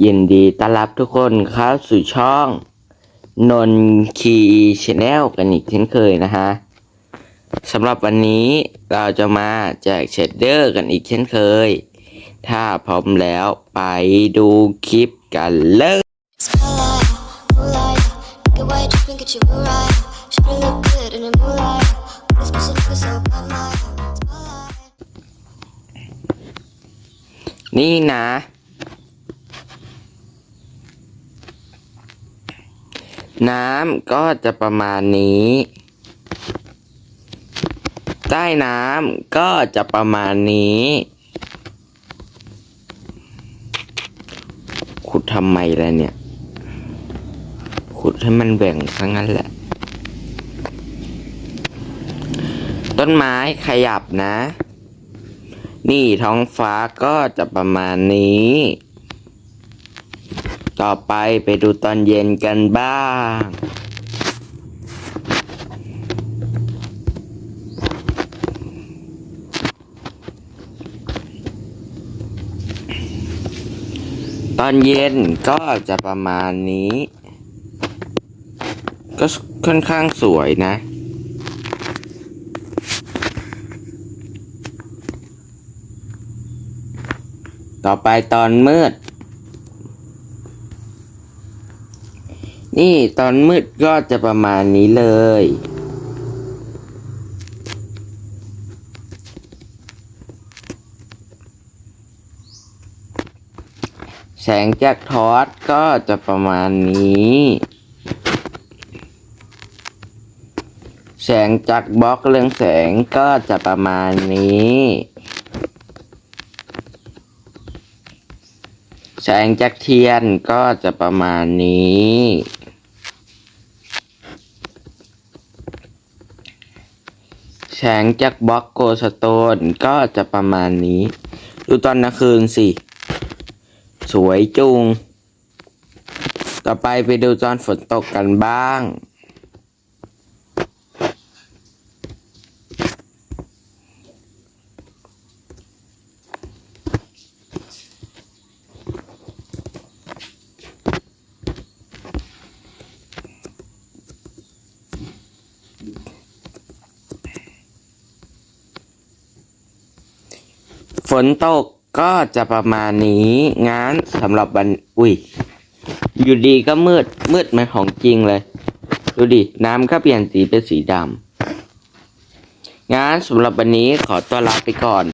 ยินดีต้อนรับทุกคนเข้าสู่ช่อง นนคีชแนลกันอีกเช่นเคยนะฮะสำหรับวันนี้เราจะมาแจกเชดเดอร์กันอีกเช่นเคย ถ้าพร้อมแล้วไปดูคลิปกันเลย Moonlight, moonlight, get น้ำก็จะประมาณนี้ ใต้น้ำก็จะประมาณนี้ ขุดทำไมล่ะเนี่ย ขุดให้มันแบ่งซะงั้นแหละ ต้นไม้ขยับนะ นี่ท้องฟ้าก็จะประมาณนี้ ต่อไปไปดูตอนเย็นกันบ้าง ตอนเย็นก็จะประมาณนี้ ก็ค่อนข้างสวยนะต่อไปตอนมืด นี่ตอนมืดก็จะประมาณนี้เลย แสงจากทอสก็จะประมาณนี้ แสงจากบล็อกเรืองแสงก็จะประมาณนี้แสงจากเทียนก็จะประมาณนี้ แสงจากบล็อกโกสโตนก็จะประมาณนี้ ดูตอนกลางคืนสิ สวยจุง ต่อไปไปดูตอนฝนตกกันบ้าง ฝนตกก็จะประมาณนี้งั้นสำหรับวันอุ้ยอยู่ดีก็มืดมืดเหมือนของจริงเลย ดูดิ น้ำก็เปลี่ยนสีเป็นสีดำงั้นสำหรับวันนี้ขอตัวลาไปก่อน